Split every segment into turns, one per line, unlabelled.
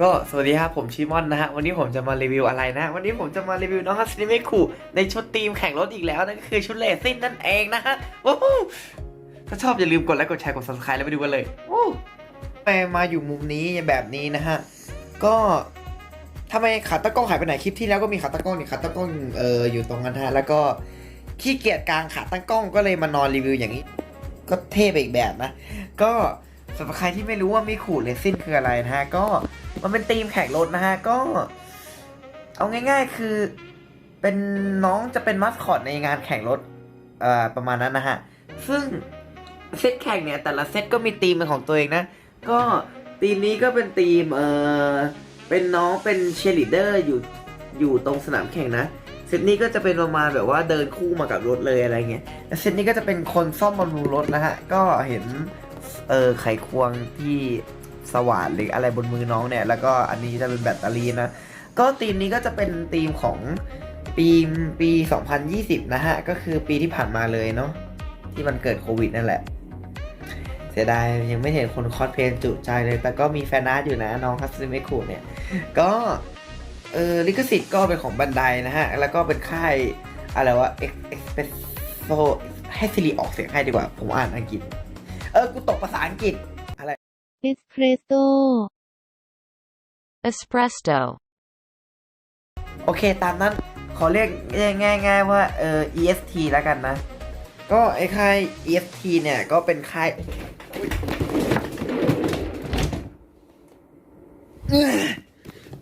ก็สวัสดีครับผมชิมอนนะฮะวันนี้ผมจะมารีวิวอะไรนะ วันนี้ผมจะมารีวิวน้องฮัสซิเมคุในชุดทีมแข่งรถอีกแล้วนั่นก็คือชุดเลซินนั่นเองนะฮะว้าวถ้าชอบอย่าลืมกดไลค์กดแชร์กด subscribe แล้วไปดูกันเลยวู้ไปมาอยู่มุมนี้แบบนี้นะฮะก็ทำไมขาตั้งกล้องหายไปไหนคลิปที่แล้วก็มีขาตั้งกล้องนี่ขาตั้งกล้องเอออยู่ตรงนั้นฮะแล้วก็ขี้เกียจกลางขาตั้งกล้องก็เลยมานอนรีวิวอย่างนี้ ก็เท่ไปอีกแบบนะ ก็สำหรับใครที่ไม่รู้ว่ามิคูเลซินคืออะไรนะฮะก็ มันเป็นธีมแข่งรถนะฮะ ก็ เอาง่ายๆคือ เป็นน้องจะเป็นมัสคอตในงานแข่งรถเอ่อประมาณนั้นนะฮะ ซึ่งเซตแข่งเนี่ย แต่ละเซตก็มีธีมเป็นของตัวเองนะ ก็ธีมนี้ก็เป็นธีมเอ่อเป็นน้องเป็นเชลีดเดอร์อยู่อยู่ตรงสนามแข่งนะเซตนี้ก็จะเป็นประมาณแบบว่าเดินคู่มากับรถเลยอะไรเงี้ยแล้วเซตนี้ก็จะเป็นคนซ่อมบำรุงรถนะฮะ ก็เห็นเออไขควงที่ สว่านหรืออะไรบนมือน้องเนี่ย แล้วก็อันนี้จะเป็นแบตเตอรี่นะ ก็ธีมนี้ก็จะเป็นธีมของปีปี 2020 นะฮะ ก็คือปีที่ผ่านมาเลยเนาะที่มันเกิดโควิดนั่นแหละ เสียดายยังไม่เห็นคนคอสเพลย์จุใจเลย แต่ก็มีแฟนอาร์ตอยู่นะน้องคัตสึเมคุเนี่ย ก็เออลิขสิทธิ์ก็เป็นของบันไดนะฮะ แล้วก็เป็นค่ายอะไรวะเอ็กเอ็กเพรสโซให้ซิริออกเสียงให้ดีกว่า ผมอ่านอังกฤษ เออ กูตกภาษาอังกฤษ
เอสเพรสโซ
Espresso.
โอเค ตามนั้นขอเรียกง่ายๆว่าเออ EST แล้วกันนะ ก็ไอ้ค่าย EST เนี่ย ก็เป็นค่ายอุ๊ย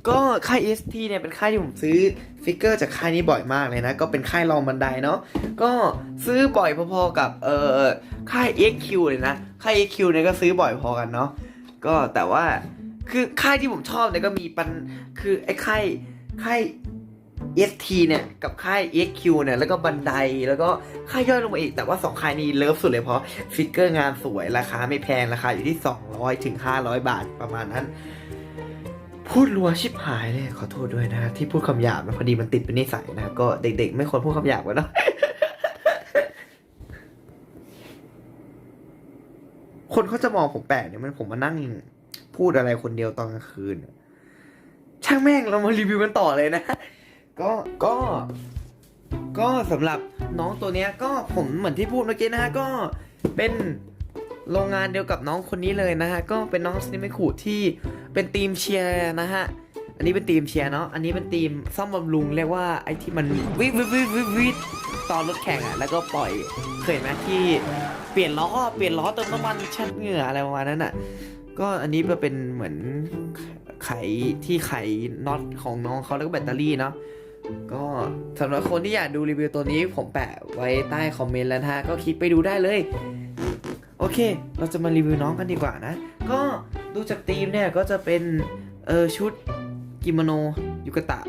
ก็ค่าย EST เนี่ยเป็นค่ายที่ผมซื้อฟิกเกอร์จากค่ายนี้บ่อยมากเลยนะ ก็เป็นค่ายรองบันไดเนาะก็ซื้อบ่อยพอๆกับเออค่าย EXQ เลยนะ ค่าย EXQ เนี่ยก็ซื้อบ่อยพอกันเนาะ ก็แต่ว่าคือค่ายที่ผมชอบเนี่ยก็มีปันคือไอ้ค่ายค่าย ST เนี่ยกับค่าย EQ เนี่ยแล้วก็บันไดแล้วก็ค่ายย่อยลงมาอีก แต่ว่าสองค่ายนี้เลิฟสุดเลยเพราะฟิกเกอร์งานสวยราคาไม่แพงราคาอยู่ที่ 200ถึง500 บาทประมาณนั้น พูดรัวชิบหายเลยขอโทษด้วยนะที่พูดคำหยาบนะพอดีมันติดเป็นนิสัยนะก็เด็กๆ ไม่ควรพูดคำหยาบกันเนาะ คนเขาจะมองผมแปลกเนี่ยมันผมมานั่งพูดอะไรคนเดียวตอนกลางคืน ช่างแม่งเรามารีวิวกันต่อเลยนะ ก็ก็ก็สำหรับน้องตัวเนี้ยก็ผมเหมือนที่พูดเมื่อกี้นะฮะก็เป็นโรงงานเดียวกับน้องคนนี้เลยนะฮะก็เป็นน้องสนิมคุที่เป็นทีมเชียร์นะฮะ อันนี้เป็นทีมเชียร์เนาะ อันนี้เป็นทีมซ่อมบำรุงเรียกว่าไอ้ที่มันวิววิววิววิวิวตอนรถแข่งอะแล้วก็ปล่อยเคยไหมที่เปลี่ยนล้อเปลี่ยนล้อเติมน้ำมันชักเหงื่ออะไรประมาณนั้นอะก็อันนี้ก็เป็นเหมือนไขที่ไขน็อตของน้องเขาแล้วก็แบตเตอรี่เนาะก็สำหรับคนที่อยากดูรีวิวตัวนี้ผมแปะไว้ใต้คอมเมนต์แล้วนะฮะก็คลิกไปดูได้เลย โอเค เราจะมารีวิวน้องกันดีกว่านะ ก็ดูจากธีมเนี่ยก็จะเป็นเออชุด กิโมโนยุกตะ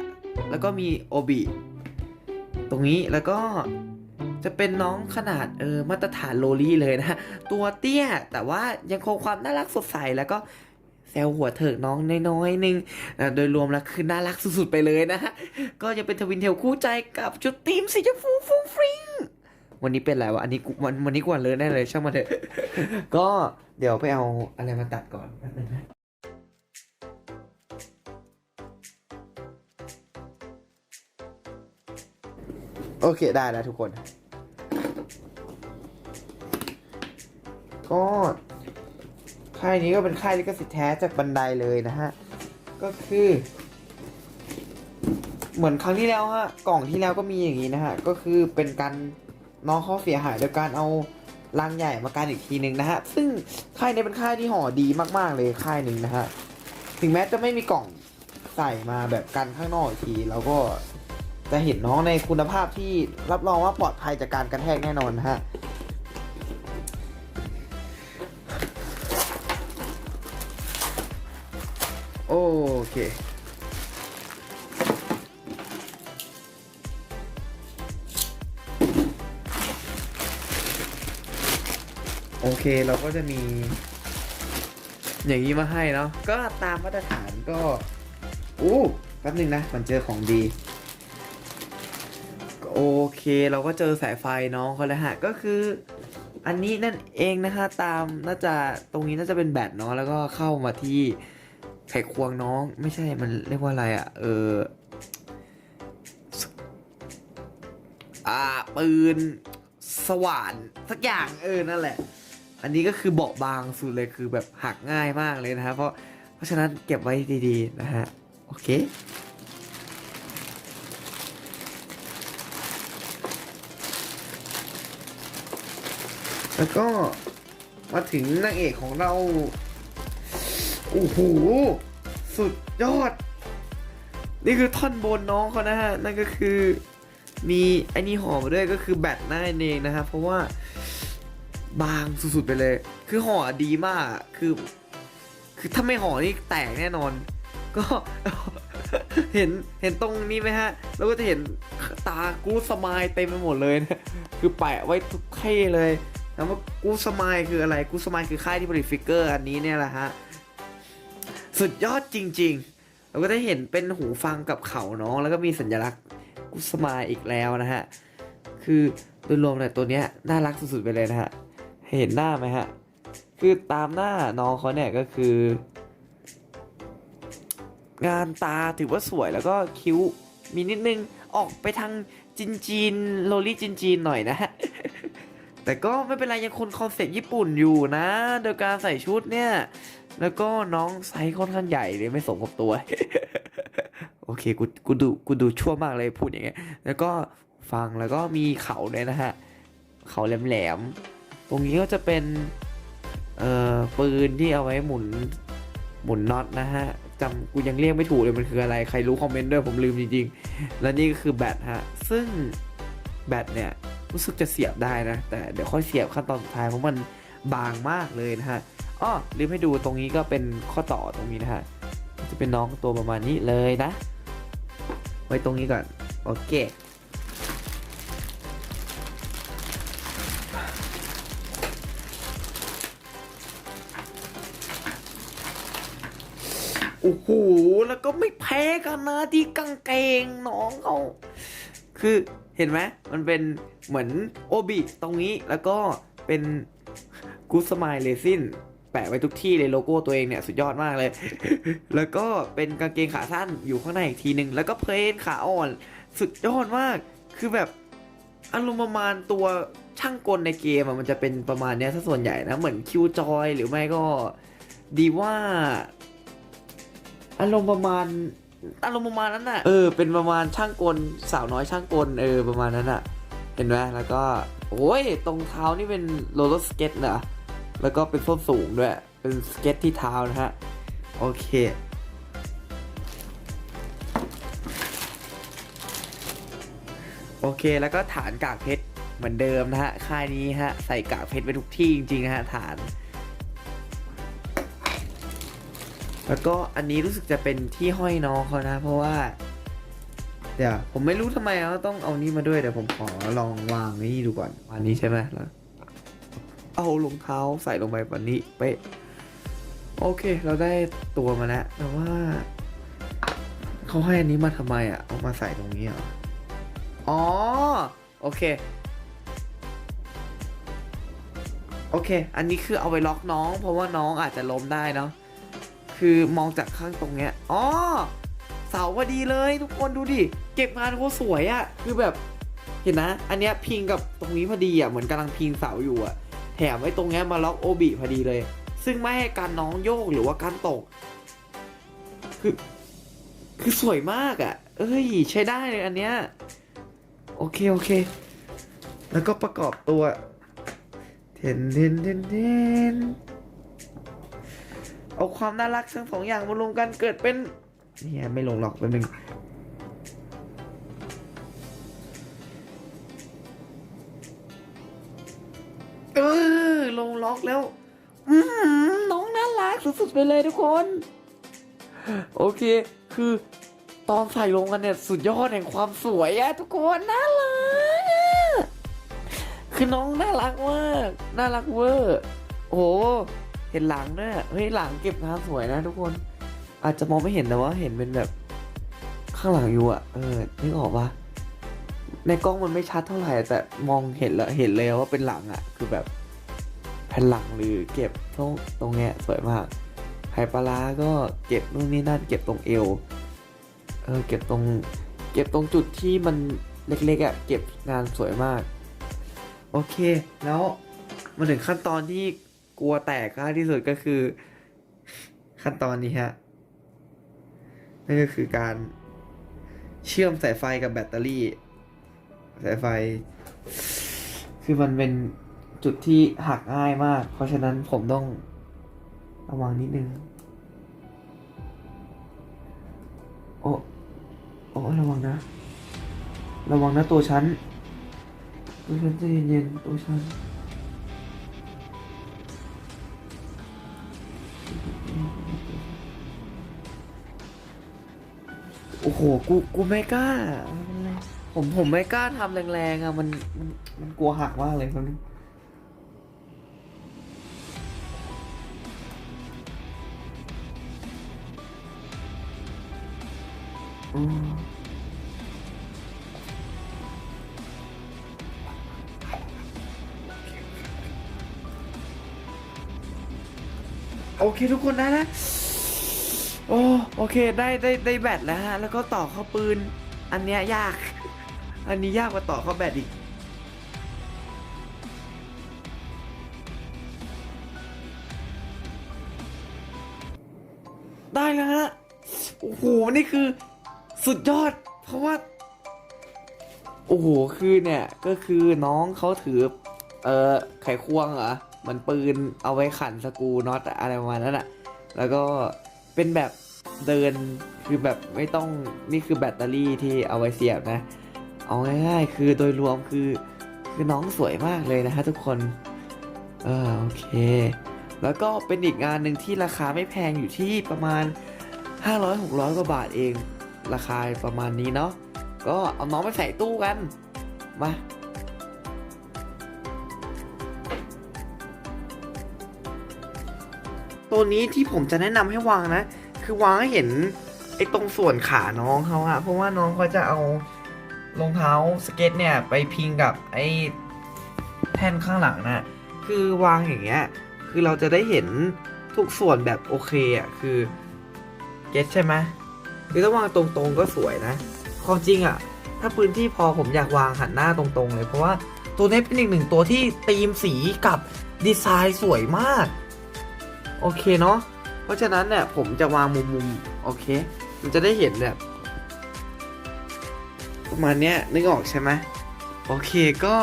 แล้วก็มีโอบิตรงนี้แล้วก็จะเป็นน้องขนาดเออมาตรฐานโลลี่เลยนะ ตัวเตี้ยแต่ว่ายังคงความน่ารักสดใสแล้วก็แซวหัวเถิกน้องน้อยๆนึงอะโดยรวมแล้วคือน่ารักสุดๆไปเลยนะ ก็ยังเป็นทวินเทลคู่ใจกับชุดทีมสีชมพูฟุ้งฟริ้งวันนี้เป็นอะไรวะ อันนี้วันวันนี้กวนเลยแน่เลยช่างมันเถอะ ก็เดี๋ยวไปเอาอะไรมาตัดก่อน โอเคได้แล้วทุกคน ก็ค่ายนี้ก็เป็นค่ายลิขสิทธิ์แท้จากบันไดเลยนะฮะ ก็คือ เหมือนครั้งที่แล้วฮะ กล่องที่แล้วก็มีอย่างนี้นะฮะ ก็คือเป็นการน้องเขาเสียหายโดยการเอาลังใหญ่มาการอีกทีหนึ่งนะฮะ ซึ่งค่ายนี้เป็นค่ายที่ห่อดีมาก ๆ เลยค่ายหนึ่งนะฮะ ถึงแม้จะไม่มีกล่องใส่มาแบบกันข้างนอกอีกทีเราก็ จะเห็นน้องในคุณภาพที่รับรองว่าปลอดภัยจากการกระแทกแน่นอนนะฮะโอเคโอเคเราก็จะมี อย่างนี้มาให้เนาะก็ตามมาตรฐานก็อู้แป๊บนึงนะมันเจอของดี โอเคเราก็เจอสายไฟน้องเขาแล้วฮะก็คือ อันนี้นั่นเองนะคะตามน่าจะตรงนี้น่าจะเป็นแบตเนาะแล้วก็เข้ามาที่ไขควงน้องไม่ใช่มันเรียกว่าอะไรอะ่ะ เอออ่าปืนสว่านสักอย่างเออนั่นแหละ อันนี้ก็คือเบาบางสุดเลยคือแบบหักง่ายมากเลยนะฮะเพราะเพราะฉะนั้นเก็บไว้ดีๆนะฮะ โอเค แล้วก็มาถึงนางเอกของเรา โอ้โห สุดยอด นี่คือท่อนบนน้องเขานะฮะ นั่นก็คือมีไอ้นี่ห่อมาด้วยก็คือแบตหน้าเองนะฮะ เพราะว่าบางสุดๆไปเลย คือห่อดีมาก คือ คือถ้าไม่ห่อนี่แตกแน่นอน ก็เห็นเห็นตรงนี้ไหมฮะ แล้วก็จะเห็นตากูสมายเต็มไปหมดเลยนะ คือแปะไว้ทุกที่เลย ถามว่ากูสมายคืออะไรกูสมายคือค่ายที่ผลิตฟิกเกอร์อันนี้เนี่ยแหละฮะ สุดยอดจริงๆ เราก็ได้เห็นเป็นหูฟังกับเขาน้อง แล้วก็มีสัญลักษณ์กูสมายอีกแล้วนะฮะ คือโดยรวมเนี่ยตัวเนี้ยน่ารักสุดๆไปเลยนะฮะ เห็นหน้าไหมฮะ คือตามหน้าน้องเขาเนี่ยก็คือ งานตาถือว่าสวยแล้วก็คิ้วมีนิดนึงออกไปทางจีนจีนโลลี่จีนจีนหน่อยนะฮะ แต่ก็ไม่เป็นไรยังคนคอนเซ็ปต์ญี่ปุ่นอยู่นะโดยการใส่ชุดเนี่ย แล้วก็น้องไซส์ค่อนข้างใหญ่เลยไม่สมกับตัว โอเคกูกูดูกูดูชั่วมากเลยพูดอย่างเงี้ยแล้วก็ฟังแล้วก็มีเขาด้วยนะฮะ เขาแหลมๆ ตรงนี้ก็จะเป็น เอ่อปืนที่เอาไว้หมุนหมุนน็อตนะฮะจำกูยังเรียกไม่ถูกเลยมันคืออะไร ใครรู้คอมเมนต์ด้วยผมลืมจริงๆ และนี่ก็คือแบตฮะ ซึ่งแบตเนี่ย รู้สึกจะเสียบได้นะ แต่เดี๋ยวค่อยเสียบขั้นตอนสุดท้ายเพราะมันบางมากเลยนะฮะอ้อลืมให้ดูตรงนี้ก็เป็นข้อต่อตรงนี้นะฮะจะเป็นน้องตัวประมาณนี้เลยนะ ไว้ตรงนี้ก่อนโอเคโอ้โห แล้วก็ไม่แพ้กันนะที่กางเกงน้องเขาคือ เห็นไหมมันเป็นเหมือนโอบิตรงนี้แล้วก็เป็นกูสมายเลซินแปะไว้ทุกที่เลยโลโก้ตัวเองเนี่ยสุดยอดมากเลย แล้วก็เป็นกางเกงขาสั้นอยู่ข้างในอีกทีหนึ่งแล้วก็เพลนขาอ่อน สุดยอดมาก คือแบบอารมณ์ประมาณตัวช่างกลในเกมมันจะเป็นประมาณเนี้ยถ้าส่วนใหญ่นะ เหมือนคิวจอยหรือไม่ก็ดีว่า อารมณ์ประมาณ อารมณ์ประมาณนั้นน่ะ เออ เป็นประมาณช่างกลสาวน้อยช่างกลเออประมาณนั้นน่ะ เห็นไหมแล้วก็โอ้ยตรงเท้านี่เป็นโรลเลอร์สเก็ตนะแล้วก็เป็นส้นสูงด้วย เป็นสเก็ตที่เท้านะฮะ โอเค โอเคแล้วก็ฐานกากเพชรเหมือนเดิมนะฮะ ค่ายนี้ฮะ ใส่กากเพชรไปทุกที่จริงๆนะฮะฐาน แล้วก็อันนี้รู้สึกจะเป็นที่ห้อยน้องเขานะ เพราะว่า เดี๋ยวผมไม่รู้ทำไมเขาต้องเอานี่มาด้วยเดี๋ยวผมขอลองวางนี่ดูก่อนวันนี้ใช่ไหมแล้วเอารองเท้าใส่ลงไปวันนี้เป๊ะโอเค เราได้ตัวมาแล้วแต่ว่าเขาให้อันนี้มาทำไมอะเอามาใส่ตรงนี้เหรออ๋อโอเคโอเค อันนี้คือเอาไว้ล็อกน้อง เพราะว่าน้องอาจจะล้มได้เนาะ คือมองจากข้างตรงเนี้ยอ๋อเสาพอดีเลยทุกคนดูดิ เก็บงานโคตรสวยอะ่ะ คือแบบ เห็นนะ อันเนี้ยพิงกับตรงนี้พอดีอะ่ะ เหมือนกำลังพิงเสาอยู่อะ่ะ แถมไว้ตรงเนี้ยมาล็อกโอบิพอดีเลย ซึ่งไม่ให้การน้องโยกหรือว่าการตก คือ คือสวยมากอะ่ะ เอ้ย ใช้ได้เลยอันเนี้ย โอเค โอเค แล้วก็ประกอบตัว เทนเทนเทนเทน เอาความน่ารักทั้งสองอย่างมารวมกันเกิดเป็นเนี่ยไม่ลงหรอกแป๊บนึงเออลงล็อกแล้วอืน้องน่ารักสุดๆไปเลยทุกคน โอเค คือตอนใส่ลงกันเนี่ย สุดยอดแห่งความสวยอะทุกคนน่ารักคือน้องน่ารักมากน่ารักเวอร์โอ้ เห็นหลังด้วยเฮ้ยหลังเก็บงานสวยนะทุกคน อาจจะมองไม่เห็นแต่ว่าเห็นเป็นแบบ ข้างหลังอยู่อะเออนึกออกปะในกล้องมันไม่ชัดเท่าไหร่แต่มองเห็นแล้วเห็นเลยว่าเป็นหลังอะคือแบบแผ่นหลังหรือเก็บตรงตรงเนี้ยสวยมากไหปลาร้าก็เก็บนู่นนี่นั่นเก็บตรงเอวเออเก็บตรง เก็บตรงจุดที่มันเล็กๆอะ่ะเก็บงานสวยมาก โอเค แล้วมาถึงขั้นตอนที่ กลัวแตกมากที่สุดก็คือ ขั้นตอนนี้ฮะนั่นก็คือการเชื่อมสายไฟกับแบตเตอรี่สายไฟ คือมันเป็นจุดที่หักง่ายมาก เพราะฉะนั้นผมต้องระวังนิดนึง โอ้โอ้ระวังนะ ระวังนะตัวฉันตัวฉันใจเย็นๆตัวฉัน โอ้โห กู กูไม่กล้า ผม ผมไม่กล้าทำแรงๆอะ มัน มันกลัวหักมากเลยมันงอืมโอเคทุกคนได้แล้ว โอ้โอเคได้ได้ได้แบตแล้วฮะแล้วก็ต่อเข้าปืน อันเนี้ยยาก อันนี้ยากกว่าต่อเข้าแบตอีกได้แล้วฮะโอ้โหนี่คือสุดยอด เพราะว่า โอ้โห คือเนี่ย ก็คือน้องเขาถือ เอ่อ ไขควงเหรอมันปืนเอาไว้ขันสกรูน็อตอะไรประมาณนั้นอะแล้วก็เป็นแบบ เดินคือแบบไม่ต้องนี่คือแบตเตอรี่ที่เอาไว้เสียบนะ เอาง่ายๆคือโดยรวมคือคือน้องสวยมากเลยนะฮะทุกคนเออโอเค แล้วก็เป็นอีกงานหนึ่งที่ราคาไม่แพงอยู่ที่ประมาณ 500-600 กว่าบาทเอง ราคาประมาณนี้เนาะก็เอาน้องไปใส่ตู้กัน มาตัวนี้ที่ผมจะแนะนำให้วางนะ คือวางให้เห็นไอ้ตรงส่วนขาน้องเขาอะเพราะว่าน้องเขาจะเอารองเท้าสเก็ตเนี่ยไปพิงกับไอ้แท่นข้างหลังนะคือวางอย่างเงี้ย คือเราจะได้เห็นทุกส่วนแบบโอเคอะคือเก็ตใช่ไหมคือถ้าวางตรงๆก็สวยนะความจริงอะถ้าพื้นที่พอผมอยากวางหันหน้าตรงๆเลย เพราะว่าตัวนี้เป็นอีกหนึ่งตัวที่ธีมสีกับดีไซน์สวยมาก โอเคเนาะ เพราะฉะนั้นเนี่ยผมจะวางมุมมุมๆโอเค มันจะได้เห็นแบบประมาณเนี้ยนึกออกใช่ไหมโอเคก็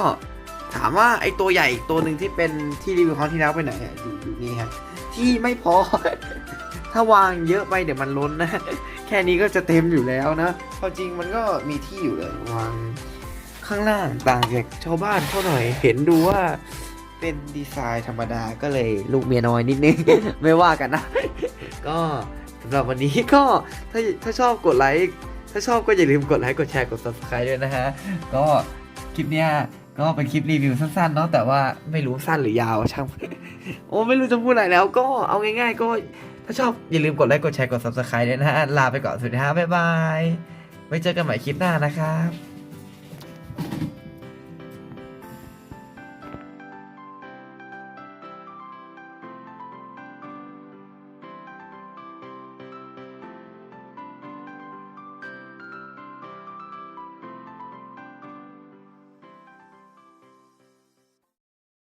ถามว่าไอตัวใหญ่อีกตัวหนึ่งที่เป็นที่รีวิวครั้งที่แล้วไปไหนอยู่อยู่นี่ฮะที่ไม่พอ ถ้าวางเยอะไปเดี๋ยวมันล้นนะ แค่นี้ก็จะเต็มอยู่แล้วนะควาจริงมันก็มีที่อยู่เลยวางข้างล่างต่างจากชาวบ้านเขาหน่อย เห็นดูว่า เป็นดีไซน์ธรรมดาก็เลยลูกเมียน้อยนิดนึง ไม่ว่ากันนะ ก็สำหรับวันนี้ก็ถ้าถ้าชอบกดไลค์ถ้าชอบก็อย่าลืมกดไลค์กดแชร์กด subscribe ด้วยนะฮะ ก็คลิปเนี้ยก็เป็นคลิปรีวิวสั้นๆเนาะแต่ว่าไม่รู้สั้นหรือยาวช่างโอ้ไม่รู้จะพูดอะไรแล้ว ก็เอาง่าย ๆ ก็ถ้าชอบอย่าลืมกดไลค์กดแชร์กด subscribe ด้วยนะฮะลาไปก่อนสวัสดีครับบ๊ายบายไว้เจอกันใหม่คลิปหน้านะครับ